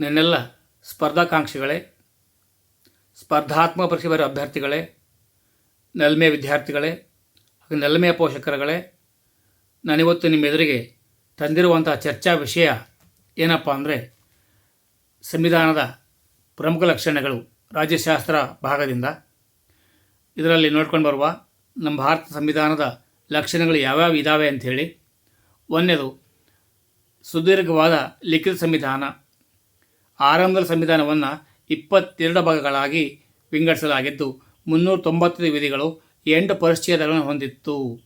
ನನ್ನೆಲ್ಲ ಸ್ಪರ್ಧಾಕಾಂಕ್ಷಿಗಳೇ, ಸ್ಪರ್ಧಾತ್ಮಕ ಪರೀಕ್ಷೆ ಬರೋ ಅಭ್ಯರ್ಥಿಗಳೇ, ನೆಲ್ಮೆ ವಿದ್ಯಾರ್ಥಿಗಳೇ, ಹಾಗೂ ಪೋಷಕರಗಳೇ ಪೋಷಕರುಗಳೇ, ನಾನಿವತ್ತು ನಿಮ್ಮ ಎದುರಿಗೆ ತಂದಿರುವಂಥ ಚರ್ಚಾ ವಿಷಯ ಏನಪ್ಪ ಅಂದರೆ ಸಂವಿಧಾನದ ಪ್ರಮುಖ ಲಕ್ಷಣಗಳು ರಾಜ್ಯಶಾಸ್ತ್ರ ಭಾಗದಿಂದ. ಇದರಲ್ಲಿ ನೋಡ್ಕೊಂಡು ಬರುವ ನಮ್ಮ ಭಾರತ ಸಂವಿಧಾನದ ಲಕ್ಷಣಗಳು ಯಾವ್ಯಾವ ಇದ್ದಾವೆ ಅಂಥೇಳಿ ಒಂದನೇದು, ಸುದೀರ್ಘವಾದ ಲಿಖಿತ ಸಂವಿಧಾನ. ಆರಂಭದ ಸಂವಿಧಾನವನ್ನು ಇಪ್ಪತ್ತೆರಡು ಭಾಗಗಳಾಗಿ ವಿಂಗಡಿಸಲಾಗಿದ್ದು ಮುನ್ನೂರ ತೊಂಬತ್ತೈದು ವಿಧಿಗಳು ಎಂಟು ಪರಿಚ್ಛೇದಗಳನ್ನು ಹೊಂದಿತ್ತು.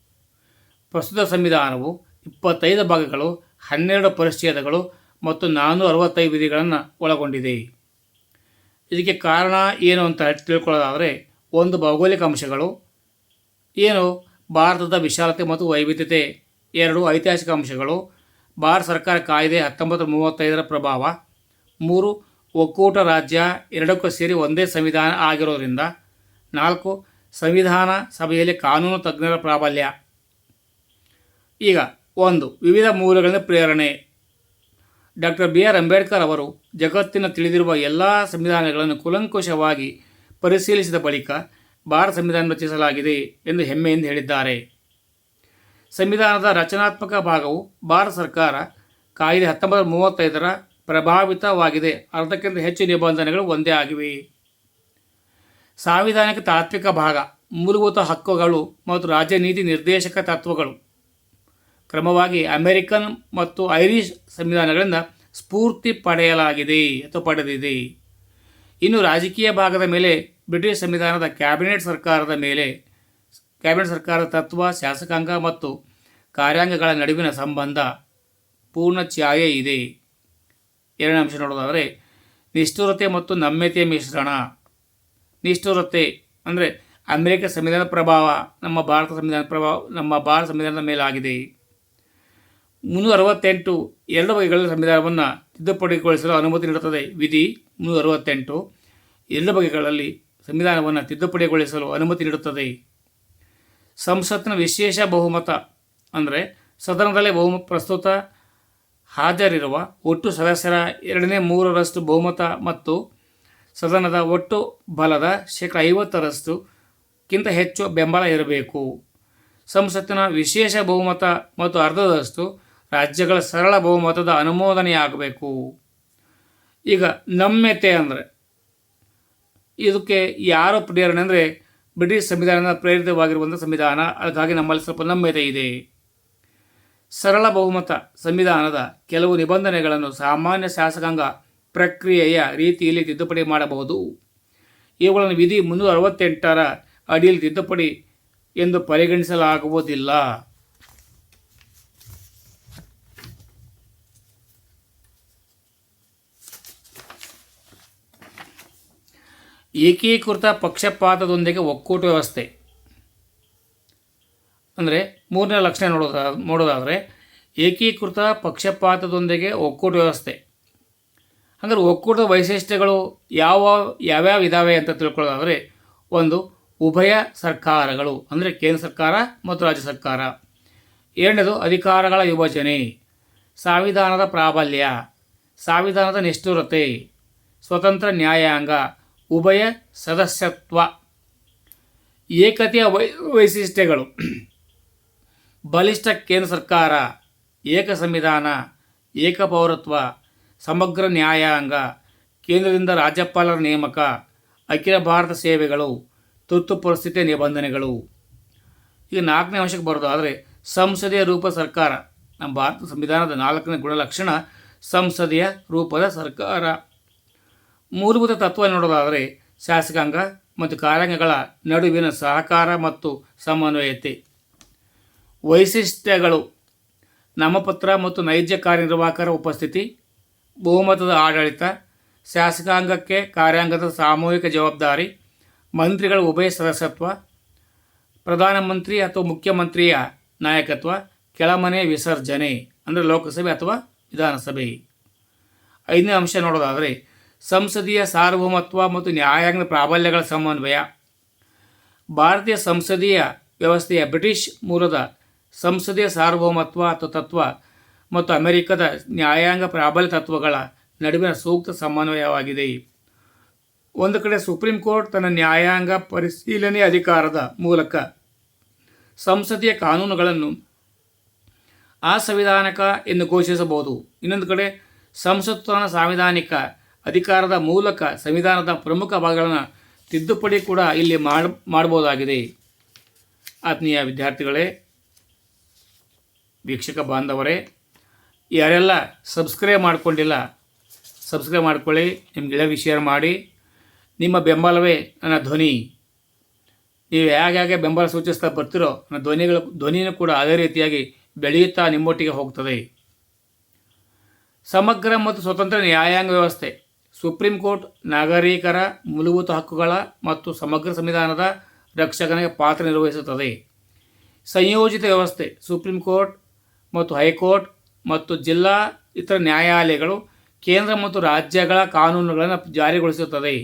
ಪ್ರಸ್ತುತ ಸಂವಿಧಾನವು ಇಪ್ಪತ್ತೈದು ಭಾಗಗಳು, ಹನ್ನೆರಡು ಪರಿಚ್ಛೇದಗಳು ಮತ್ತು ನಾನ್ನೂರ ಅರವತ್ತೈದು ವಿಧಿಗಳನ್ನು ಒಳಗೊಂಡಿದೆ. ಇದಕ್ಕೆ ಕಾರಣ ಏನು ಅಂತ ತಿಳ್ಕೊಳ್ಳೋದಾದರೆ, ಒಂದು ಭೌಗೋಳಿಕ ಅಂಶಗಳು, ಏನು ಭಾರತದ ವಿಶಾಲತೆ ಮತ್ತು ವೈವಿಧ್ಯತೆ, ಎರಡು ಐತಿಹಾಸಿಕ ಅಂಶಗಳು, ಭಾರತ ಸರ್ಕಾರ ಕಾಯ್ದೆ ಹತ್ತೊಂಬತ್ತು ಮೂವತ್ತೈದರ ಪ್ರಭಾವ ಮೂರು, ಒಕ್ಕೂಟ ರಾಜ್ಯ ಎರಡಕ್ಕೂ ಸೇರಿ ಒಂದೇ ಸಂವಿಧಾನ ಆಗಿರೋದ್ರಿಂದ ನಾಲ್ಕು, ಸಂವಿಧಾನ ಸಭೆಯಲ್ಲಿ ಕಾನೂನು ತಜ್ಞರ ಪ್ರಾಬಲ್ಯ. ಈಗ ಒಂದು, ವಿವಿಧ ಮೂಲಗಳಿಂದ ಪ್ರೇರಣೆ. ಡಾಕ್ಟರ್ ಬಿ ಆರ್ ಅಂಬೇಡ್ಕರ್ ಅವರು ಜಗತ್ತಿನ ತಿಳಿದಿರುವ ಎಲ್ಲ ಸಂವಿಧಾನಗಳನ್ನು ಕುಲಂಕುಷವಾಗಿ ಪರಿಶೀಲಿಸಿದ ಬಳಿಕ ಭಾರತ ಸಂವಿಧಾನ ರಚಿಸಲಾಗಿದೆ ಎಂದು ಹೆಮ್ಮೆಯಿಂದ ಹೇಳಿದ್ದಾರೆ. ಸಂವಿಧಾನದ ರಚನಾತ್ಮಕ ಭಾಗವು ಭಾರತ ಸರ್ಕಾರ ಕಾಯಿದೆ ಹತ್ತೊಂಬತ್ತು ಮೂವತ್ತೈದರ ಪ್ರಭಾವಿತವಾಗಿದೆ. ಅರ್ಧಕ್ಕಿಂತ ಹೆಚ್ಚು ನಿಬಂಧನೆಗಳು ಒಂದೇ ಆಗಿವೆ. ಸಾಂವಿಧಾನಿಕ ತಾತ್ವಿಕ ಭಾಗ, ಮೂಲಭೂತ ಹಕ್ಕುಗಳು ಮತ್ತು ರಾಜ್ಯ ನೀತಿ ನಿರ್ದೇಶಕ ತತ್ವಗಳು. ಕ್ರಮವಾಗಿ ಅಮೆರಿಕನ್ ಮತ್ತು ಐರಿಷ್ ಸಂವಿಧಾನಗಳಿಂದ ಸ್ಫೂರ್ತಿ ಪಡೆಯಲಾಗಿದೆ ಅಥವಾ ಪಡೆದಿದೆ. ಇನ್ನು ರಾಜಕೀಯ ಭಾಗದ ಮೇಲೆ, ಬ್ರಿಟಿಷ್ ಸಂವಿಧಾನದ ಕ್ಯಾಬಿನೆಟ್ ಸರ್ಕಾರದ ಮೇಲೆ, ಕ್ಯಾಬಿನೆಟ್ ಸರ್ಕಾರದ ತತ್ವ, ಶಾಸಕಾಂಗ ಮತ್ತು ಕಾರ್ಯಾಂಗಗಳ ನಡುವಿನ ಸಂಬಂಧ ಪೂರ್ಣ ಛಾಯೆ ಇದೆ. ಎರಡನೇ ಅಂಶ ನೋಡೋದಾದರೆ, ನಿಷ್ಠುರತೆ ಮತ್ತು ನಮ್ಯತೆಯ ಮಿಶ್ರಣ. ನಿಷ್ಠುರತೆ ಅಂದರೆ ಅಮೆರಿಕ ಸಂವಿಧಾನ ಪ್ರಭಾವ, ನಮ್ಮ ಭಾರತ ಸಂವಿಧಾನ ಪ್ರಭಾವ, ನಮ್ಮ ಭಾರತ ಸಂವಿಧಾನದ ಮೇಲಾಗಿದೆ. ಮುನ್ನೂರ ಅರವತ್ತೆಂಟು ಎರಡು ಬಗೆಗಳ ಸಂವಿಧಾನವನ್ನು ತಿದ್ದುಪಡಿಗೊಳಿಸಲು ಅನುಮತಿ ನೀಡುತ್ತದೆ. ವಿಧಿ ಮುನ್ನೂರ ಅರವತ್ತೆಂಟು ಎರಡು ಬಗೆಗಳಲ್ಲಿ ಸಂವಿಧಾನವನ್ನು ತಿದ್ದುಪಡಿಗೊಳಿಸಲು ಅನುಮತಿ ನೀಡುತ್ತದೆ. ಸಂಸತ್ತಿನ ವಿಶೇಷ ಬಹುಮತ ಅಂದರೆ ಸದನದಲ್ಲೇ ಬಹುಮ ಪ್ರಸ್ತುತ ಹಾಜರಿರುವ ಒಟ್ಟು ಸದಸ್ಯರ ಎರಡನೇ ಮೂರರಷ್ಟು ಬಹುಮತ ಮತ್ತು ಸದನದ ಒಟ್ಟು ಬಲದ ಶೇಕಡ ಐವತ್ತರಷ್ಟುಕ್ಕಿಂತ ಹೆಚ್ಚು ಬೆಂಬಲ ಇರಬೇಕು. ಸಂಸತ್ತಿನ ವಿಶೇಷ ಬಹುಮತ ಮತ್ತು ಅರ್ಧದಷ್ಟು ರಾಜ್ಯಗಳ ಸರಳ ಬಹುಮತದ ಅನುಮೋದನೆಯಾಗಬೇಕು. ಈಗ ನಮ್ಯತೆ ಅಂದರೆ ಇದಕ್ಕೆ ಯಾರು ಪ್ರೇರಣೆ ಅಂದರೆ ಬ್ರಿಟಿಷ್ ಸಂವಿಧಾನದ ಪ್ರೇರಿತವಾಗಿರುವಂಥ ಸಂವಿಧಾನ. ಅದಕ್ಕಾಗಿ ನಮ್ಮಲ್ಲಿ ಸ್ವಲ್ಪ ನಮ್ಯತೆ ಇದೆ. ಸರಳ ಬಹುಮತ ಸಂವಿಧಾನದ ಕೆಲವು ನಿಬಂಧನೆಗಳನ್ನು ಸಾಮಾನ್ಯ ಶಾಸಕಾಂಗ ಪ್ರಕ್ರಿಯೆಯ ರೀತಿಯಲ್ಲಿ ತಿದ್ದುಪಡಿ ಮಾಡಬಹುದು. ಇವುಗಳನ್ನು ವಿಧಿ ಮುನ್ನೂರ ಅರವತ್ತೆಂಟರ ಅಡಿಯಲ್ಲಿ ತಿದ್ದುಪಡಿ ಎಂದು ಪರಿಗಣಿಸಲಾಗುವುದಿಲ್ಲ. ಏಕೀಕೃತ ಪಕ್ಷಪಾತದೊಂದಿಗೆ ಒಕ್ಕೂಟ ವ್ಯವಸ್ಥೆ. ಅಂದರೆ ಮೂರನೇ ಲಕ್ಷಣ ನೋಡೋದ, ನೋಡೋದಾದರೆ ಏಕೀಕೃತ ಪಕ್ಷಪಾತದೊಂದಿಗೆ ಒಕ್ಕೂಟ ವ್ಯವಸ್ಥೆ. ಅಂದರೆ ಒಕ್ಕೂಟದ ವೈಶಿಷ್ಟ್ಯಗಳು ಯಾವ, ಯಾವ್ಯಾವ ಇದ್ದಾವೆ ಅಂತ ತಿಳ್ಕೊಳ್ಳೋದಾದರೆ ಒಂದು ಉಭಯ ಸರ್ಕಾರಗಳು, ಅಂದರೆ ಕೇಂದ್ರ ಸರ್ಕಾರ ಮತ್ತು ರಾಜ್ಯ ಸರ್ಕಾರ. ಎರಡನೇದು ಅಧಿಕಾರಗಳ ವಿಭಜನೆ, ಸಂವಿಧಾನದ ಪ್ರಾಬಲ್ಯ, ಸಂವಿಧಾನದ ನಿಷ್ಠುರತೆ, ಸ್ವತಂತ್ರ ನ್ಯಾಯಾಂಗ, ಉಭಯ ಸದಸ್ಯತ್ವ. ಏಕತೆಯ ವೈ, ವೈಶಿಷ್ಟ್ಯಗಳು. ಬಲಿಷ್ಠ ಕೇಂದ್ರ ಸರ್ಕಾರ, ಏಕ ಸಂವಿಧಾನ, ಏಕ ಪೌರತ್ವ, ಸಮಗ್ರ ನ್ಯಾಯಾಂಗ, ಕೇಂದ್ರದಿಂದ ರಾಜ್ಯಪಾಲರ ನೇಮಕ, ಅಖಿಲ ಭಾರತ ಸೇವೆಗಳು, ತುರ್ತು ಪರಿಸ್ಥಿತಿ ನಿಬಂಧನೆಗಳು. ಈಗ ನಾಲ್ಕನೇ ಅಂಶಕ್ಕೆ ಬರೋದಾದರೆ ಸಂಸದೀಯ ರೂಪ ಸರ್ಕಾರ, ನಮ್ಮ ಭಾರತ ಸಂವಿಧಾನದ ನಾಲ್ಕನೇ ಗುಣಲಕ್ಷಣ ಸಂಸದೀಯ ರೂಪದ ಸರ್ಕಾರ. ಮೂಲಭೂತ ತತ್ವ ನೋಡೋದಾದರೆ ಶಾಸಕಾಂಗ ಮತ್ತು ಕಾರ್ಯಾಂಗಗಳ ನಡುವಿನ ಸಹಕಾರ ಮತ್ತು ಸಮನ್ವಯತೆ. ವೈಶಿಷ್ಟ್ಯಗಳು. ನಾಮಪತ್ರ ಮತ್ತು ನೈಜ ಕಾರ್ಯನಿರ್ವಾಹಕರ ಉಪಸ್ಥಿತಿ ಬಹುಮತದ ಆಡಳಿತ, ಶಾಸಕಾಂಗಕ್ಕೆ ಕಾರ್ಯಾಂಗದ ಸಾಮೂಹಿಕ ಜವಾಬ್ದಾರಿ, ಮಂತ್ರಿಗಳ ಉಭಯ ಸದಸ್ಯತ್ವ, ಪ್ರಧಾನಮಂತ್ರಿ ಅಥವಾ ಮುಖ್ಯಮಂತ್ರಿಯ ನಾಯಕತ್ವ, ಕೆಳಮನೆ ವಿಸರ್ಜನೆ ಅಂದರೆ ಲೋಕಸಭೆ ಅಥವಾ ವಿಧಾನಸಭೆ. ಐದನೇ ಅಂಶ ನೋಡೋದಾದರೆ, ಸಂಸದೀಯ ಸಾರ್ವಭೌಮತ್ವ ಮತ್ತು ನ್ಯಾಯಾಂಗ ಪ್ರಾಬಲ್ಯಗಳ ಸಮನ್ವಯ. ಭಾರತೀಯ ಸಂಸದೀಯ ವ್ಯವಸ್ಥೆಯ ಬ್ರಿಟಿಷ್ ಮೂಲದ ಸಂಸದೀಯ ಸಾರ್ವಭೌಮತ್ವ ಅಥವಾ ತತ್ವ ಮತ್ತು ಅಮೆರಿಕದ ನ್ಯಾಯಾಂಗ ಪ್ರಾಬಲ್ಯ ತತ್ವಗಳ ನಡುವಿನ ಸೂಕ್ತ ಸಮನ್ವಯವಾಗಿದೆ. ಒಂದು ಕಡೆ ಸುಪ್ರೀಂ ಕೋರ್ಟ್ ತನ್ನ ನ್ಯಾಯಾಂಗ ಪರಿಶೀಲನೆ ಅಧಿಕಾರದ ಮೂಲಕ ಸಂಸದೀಯ ಕಾನೂನುಗಳನ್ನು ಅಸಂವಿಧಾನಿಕ ಎಂದು ಘೋಷಿಸಬಹುದು. ಇನ್ನೊಂದು ಕಡೆ ಸಂಸತ್ತನ ಸಾಂವಿಧಾನಿಕ ಅಧಿಕಾರದ ಮೂಲಕ ಸಂವಿಧಾನದ ಪ್ರಮುಖ ಭಾಗಗಳನ್ನು ತಿದ್ದುಪಡಿ ಕೂಡ ಇಲ್ಲಿ ಮಾಡ ಮಾಡಬಹುದಾಗಿದೆ ಆತ್ಮೀಯ ವಿದ್ಯಾರ್ಥಿಗಳೇ ವೀಕ್ಷಕ ಬಾಂಧವರೇ, ಯಾರೆಲ್ಲ ಸಬ್ಸ್ಕ್ರೈಬ್ ಮಾಡಿಕೊಂಡಿಲ್ಲ, ಸಬ್ಸ್ಕ್ರೈಬ್ ಮಾಡ್ಕೊಳ್ಳಿ ನಿಮ್ಮ ಗೆಳೆಯರಿಗೆ ಶೇರ್ ಮಾಡಿ. ನಿಮ್ಮ ಬೆಂಬಲವೇ ನನ್ನ ಧ್ವನಿ. ನೀವು ಹೇಗೆ ಹೇಗೆ ಬೆಂಬಲ ಸೂಚಿಸ್ತಾ ಬರ್ತಿರೋ, ನನ್ನ ಧ್ವನಿಗಳು ಧ್ವನಿಯೂ ಕೂಡ ಅದೇ ರೀತಿಯಾಗಿ ಬೆಳೆಯುತ್ತಾ ನಿಮ್ಮೊಟ್ಟಿಗೆ ಹೋಗ್ತದೆ. ಸಮಗ್ರ ಮತ್ತು ಸ್ವತಂತ್ರ ನ್ಯಾಯಾಂಗ ವ್ಯವಸ್ಥೆ. ಸುಪ್ರೀಂ ಕೋರ್ಟ್ ನಾಗರಿಕರ ಮೂಲಭೂತ ಹಕ್ಕುಗಳ ಮತ್ತು ಸಮಗ್ರ ಸಂವಿಧಾನದ ರಕ್ಷಕನಿಗೆ ಪಾತ್ರ ನಿರ್ವಹಿಸುತ್ತದೆ. ಸಂಯೋಜಿತ ವ್ಯವಸ್ಥೆ. ಸುಪ್ರೀಂ ಕೋರ್ಟ್ ಮತ್ತು ಹೈಕೋರ್ಟ್ ಮತ್ತು ಜಿಲ್ಲಾ ಇತರ ನ್ಯಾಯಾಲಯಗಳು ಕೇಂದ್ರ ಮತ್ತು ರಾಜ್ಯಗಳ ಕಾನೂನುಗಳನ್ನು ಜಾರಿಗೊಳಿಸುತ್ತದೆ.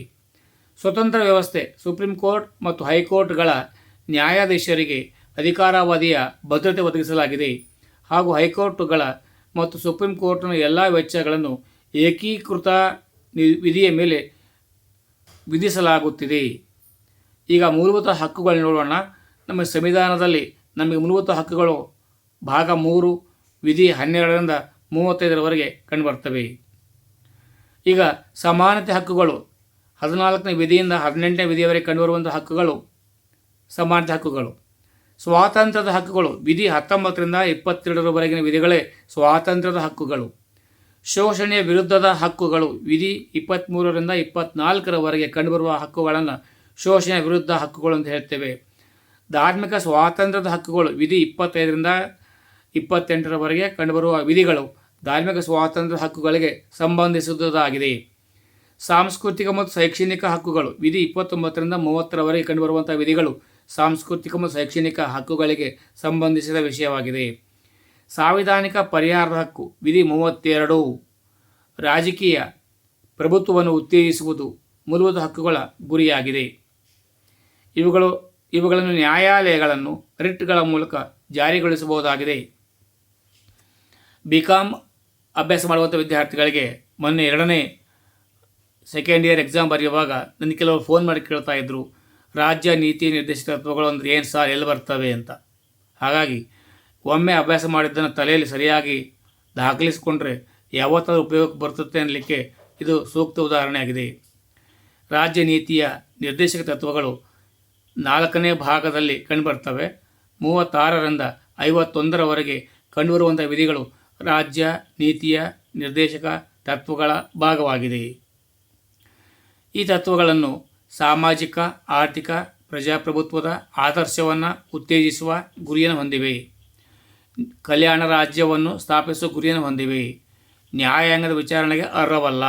ಸ್ವತಂತ್ರ ವ್ಯವಸ್ಥೆ, ಸುಪ್ರೀಂ ಕೋರ್ಟ್ ಮತ್ತು ಹೈಕೋರ್ಟ್ಗಳ ನ್ಯಾಯಾಧೀಶರಿಗೆ ಅಧಿಕಾರಾವಧಿಯ ಭದ್ರತೆ ಒದಗಿಸಲಾಗಿದೆ ಹಾಗೂ ಹೈಕೋರ್ಟ್ಗಳ ಮತ್ತು ಸುಪ್ರೀಂ ಕೋರ್ಟ್ನ ಎಲ್ಲ ವೆಚ್ಚಗಳನ್ನು ಏಕೀಕೃತ ವಿಧಿಯ ಮೇಲೆ ವಿಧಿಸಲಾಗುತ್ತಿದೆ. ಈಗ ಮೂಲಭೂತ ಹಕ್ಕುಗಳು ನೋಡೋಣ. ನಮ್ಮ ಸಂವಿಧಾನದಲ್ಲಿ ನಮಗೆ ಮೂಲಭೂತ ಹಕ್ಕುಗಳು ಭಾಗ ಮೂರು, ವಿಧಿ ಹನ್ನೆರಡರಿಂದ ಮೂವತ್ತೈದರವರೆಗೆ ಕಂಡುಬರ್ತವೆ. ಈಗ ಸಮಾನತೆ ಹಕ್ಕುಗಳು. ಹದಿನಾಲ್ಕನೇ ವಿಧಿಯಿಂದ ಹದಿನೆಂಟನೇ ವಿಧಿಯವರೆಗೆ ಕಂಡುಬರುವಂಥ ಹಕ್ಕುಗಳು. ಸಮಾನತೆ ಹಕ್ಕುಗಳು. ಸ್ವಾತಂತ್ರ್ಯದ ಹಕ್ಕುಗಳು. ವಿಧಿ ಹತ್ತೊಂಬತ್ತರಿಂದ ಇಪ್ಪತ್ತೆರಡರವರೆಗಿನ ವಿಧಿಗಳೇ ಸ್ವಾತಂತ್ರ್ಯದ ಹಕ್ಕುಗಳು. ಶೋಷಣೆಯ ವಿರುದ್ಧದ ಹಕ್ಕುಗಳು. ವಿಧಿ ಇಪ್ಪತ್ತ್ಮೂರರಿಂದ ಇಪ್ಪತ್ನಾಲ್ಕರವರೆಗೆ ಕಂಡುಬರುವ ಹಕ್ಕುಗಳನ್ನು ಶೋಷಣೆಯ ವಿರುದ್ಧ ಹಕ್ಕುಗಳು ಅಂತ ಹೇಳ್ತೇವೆ. ಧಾರ್ಮಿಕ ಸ್ವಾತಂತ್ರ್ಯದ ಹಕ್ಕುಗಳು. ವಿಧಿ ಇಪ್ಪತ್ತೈದರಿಂದ ಇಪ್ಪತ್ತೆಂಟರವರೆಗೆ ಕಂಡುಬರುವ ವಿಧಿಗಳು ಧಾರ್ಮಿಕ ಸ್ವಾತಂತ್ರ್ಯ ಹಕ್ಕುಗಳಿಗೆ ಸಂಬಂಧಿಸಿದುದಾಗಿದೆ. ಸಾಂಸ್ಕೃತಿಕ ಮತ್ತು ಶೈಕ್ಷಣಿಕ ಹಕ್ಕುಗಳು, ವಿಧಿ ಇಪ್ಪತ್ತೊಂಬತ್ತರಿಂದ ಮೂವತ್ತರವರೆಗೆ ಕಂಡುಬರುವಂಥ ವಿಧಿಗಳು ಸಾಂಸ್ಕೃತಿಕ ಮತ್ತು ಶೈಕ್ಷಣಿಕ ಹಕ್ಕುಗಳಿಗೆ ಸಂಬಂಧಿಸಿದ ವಿಷಯವಾಗಿದೆ. ಸಾಂವಿಧಾನಿಕ ಪರಿಹಾರದ ಹಕ್ಕು, ವಿಧಿ ಮೂವತ್ತೆರಡು. ರಾಜಕೀಯ ಪ್ರಭುತ್ವವನ್ನು ಉತ್ತೇಜಿಸುವುದು ಮೂಲಭೂತ ಹಕ್ಕುಗಳ ಗುರಿಯಾಗಿದೆ. ಇವುಗಳು, ಇವುಗಳನ್ನು ನ್ಯಾಯಾಲಯಗಳನ್ನು ರಿಟ್ಗಳ ಮೂಲಕ ಜಾರಿಗೊಳಿಸಬಹುದಾಗಿದೆ. ಬಿ ಕಾಮ್ ಅಭ್ಯಾಸ ಮಾಡುವಂಥ ವಿದ್ಯಾರ್ಥಿಗಳಿಗೆ ಮೊನ್ನೆ ಎರಡನೇ ಸೆಕೆಂಡ್ ಇಯರ್ ಎಕ್ಸಾಮ್ ಬರೆಯುವಾಗ ನನಗೆ ಕೆಲವರು ಫೋನ್ ಮಾಡಿ ಕೇಳ್ತಾ ಇದ್ದರು ರಾಜ್ಯ ನೀತಿ ನಿರ್ದೇಶಕ ತತ್ವಗಳು ಅಂದರೆ ಏನು ಸಾರ್ ಎಲ್ಲಿ ಬರ್ತವೆ ಅಂತ? ಹಾಗಾಗಿ ಒಮ್ಮೆ ಅಭ್ಯಾಸ ಮಾಡಿದ್ದನ್ನು ತಲೆಯಲ್ಲಿ ಸರಿಯಾಗಿ ದಾಖಲಿಸಿಕೊಂಡ್ರೆ ಯಾವತ್ತಾದರೂ ಉಪಯೋಗಕ್ಕೆ ಬರ್ತದೆ ಅನ್ನಲಿಕ್ಕೆ ಇದು ಸೂಕ್ತ ಉದಾಹರಣೆಯಾಗಿದೆ ರಾಜ್ಯ ನೀತಿಯ ನಿರ್ದೇಶಕ ತತ್ವಗಳು ನಾಲ್ಕನೇ ಭಾಗದಲ್ಲಿ ಕಂಡುಬರ್ತವೆ ಮೂವತ್ತಾರರಿಂದ ಐವತ್ತೊಂದರವರೆಗೆ ಕಂಡುಬರುವಂಥ ವಿಧಿಗಳು ರಾಜ್ಯ ನೀತಿಯ ನಿರ್ದೇಶಕ ತತ್ವಗಳ ಭಾಗವಾಗಿದೆ. ಈ ತತ್ವಗಳನ್ನು ಸಾಮಾಜಿಕ, ಆರ್ಥಿಕ, ಪ್ರಜಾಪ್ರಭುತ್ವದ ಆದರ್ಶವನ್ನು ಉತ್ತೇಜಿಸುವ ಗುರಿಯನ್ನು ಹೊಂದಿವೆ. ಕಲ್ಯಾಣ ರಾಜ್ಯವನ್ನು ಸ್ಥಾಪಿಸುವ ಗುರಿಯನ್ನು ಹೊಂದಿವೆ. ನ್ಯಾಯಾಂಗದ ವಿಚಾರಣೆಗೆ ಅರ್ಹವಲ್ಲ.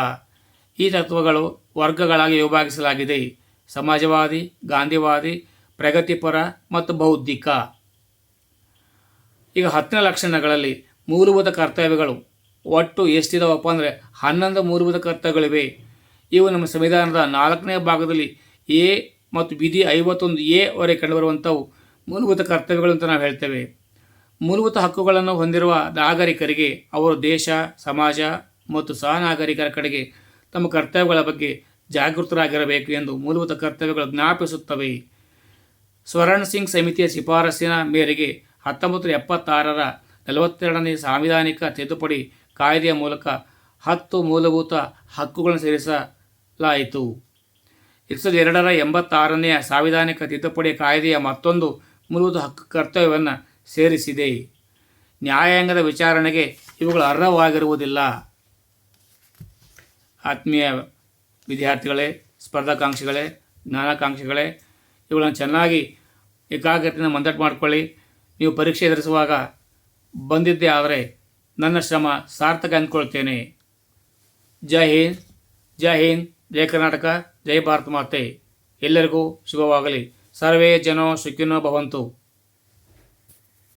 ಈ ತತ್ವಗಳು ವರ್ಗಗಳಾಗಿ ವಿಭಾಗಿಸಲಾಗಿದೆ. ಸಮಾಜವಾದಿ, ಗಾಂಧಿವಾದಿ, ಪ್ರಗತಿಪರ ಮತ್ತು ಬೌದ್ಧಿಕ. ಈಗ ಹತ್ತನೇ ಲಕ್ಷಣಗಳಲ್ಲಿ ಮೂಲಭೂತ ಕರ್ತವ್ಯಗಳು. ಒಟ್ಟು ಎಷ್ಟಿದಾವಪ್ಪ ಅಂದರೆ ಹನ್ನೊಂದು ಮೂಲಭೂತ ಕರ್ತವ್ಯಗಳಿವೆ. ಇವು ನಮ್ಮ ಸಂವಿಧಾನದ ನಾಲ್ಕನೇ ಭಾಗದಲ್ಲಿ ಎ ಮತ್ತು ವಿಧಿ ಐವತ್ತೊಂದು ಎ ವರೆಗೆ ಕಂಡುಬರುವಂಥವು ಮೂಲಭೂತ ಕರ್ತವ್ಯಗಳು ಅಂತ ನಾವು ಹೇಳ್ತೇವೆ. ಮೂಲಭೂತ ಹಕ್ಕುಗಳನ್ನು ಹೊಂದಿರುವ ನಾಗರಿಕರಿಗೆ ಅವರು ದೇಶ, ಸಮಾಜ ಮತ್ತು ಸಹ ನಾಗರಿಕರ ಕಡೆಗೆ ತಮ್ಮ ಕರ್ತವ್ಯಗಳ ಬಗ್ಗೆ ಜಾಗೃತರಾಗಿರಬೇಕು ಎಂದು ಮೂಲಭೂತ ಕರ್ತವ್ಯಗಳು ಜ್ಞಾಪಿಸುತ್ತವೆ. ಸ್ವರಣ್ ಸಿಂಗ್ ಸಮಿತಿಯ ಶಿಫಾರಸಿನ ಮೇರೆಗೆ ಹತ್ತೊಂಬತ್ತು ಎಪ್ಪತ್ತಾರರ ನಲವತ್ತೆರಡನೇ ಸಾಂವಿಧಾನಿಕ ತಿದ್ದುಪಡಿ ಕಾಯ್ದೆಯ ಮೂಲಕ ಹತ್ತು ಮೂಲಭೂತ ಹಕ್ಕುಗಳನ್ನು ಸೇರಿಸಲಾಯಿತು. ಎರಡು ಸಾವಿರದ ಎರಡರ ಎಂಬತ್ತಾರನೆಯ ಸಾಂವಿಧಾನಿಕ ತಿದ್ದುಪಡಿ ಕಾಯ್ದೆಯ ಮತ್ತೊಂದು ಮೂಲಭೂತ ಹಕ್ಕು ಕರ್ತವ್ಯವನ್ನು ಸೇರಿಸಿದೆ. ನ್ಯಾಯಾಂಗದ ವಿಚಾರಣೆಗೆ ಇವುಗಳು ಅರ್ಹವಾಗಿರುವುದಿಲ್ಲ. ಆತ್ಮೀಯ ವಿದ್ಯಾರ್ಥಿಗಳೇ, ಸ್ಪರ್ಧಾಕಾಂಕ್ಷಿಗಳೇ, ಜ್ಞಾನಾಕಾಂಕ್ಷಿಗಳೇ, ಇವುಗಳನ್ನು ಚೆನ್ನಾಗಿ ಏಕಾಗ್ರತೆಯನ್ನು ಮಂದಟ್ಟು ಮಾಡಿಕೊಳ್ಳಿ. ನೀವು ಪರೀಕ್ಷೆ ಎದುರಿಸುವಾಗ ಬಂದಿದ್ದೇ ಆದರೆ ನನ್ನ ಶ್ರಮ ಸಾರ್ಥಕ ಅಂದ್ಕೊಳ್ತೇನೆ. ಜೈ ಹಿಂದ್ ಜೈ ಹಿಂದ್, ಜೈ ಕರ್ನಾಟಕ, ಜೈ ಭಾರತ ಮಾತೆ. ಎಲ್ಲರಿಗೂ ಶುಭವಾಗಲಿ. ಸರ್ವೇ ಜನೋ ಸುಖಿನೋ ಭವಂತು.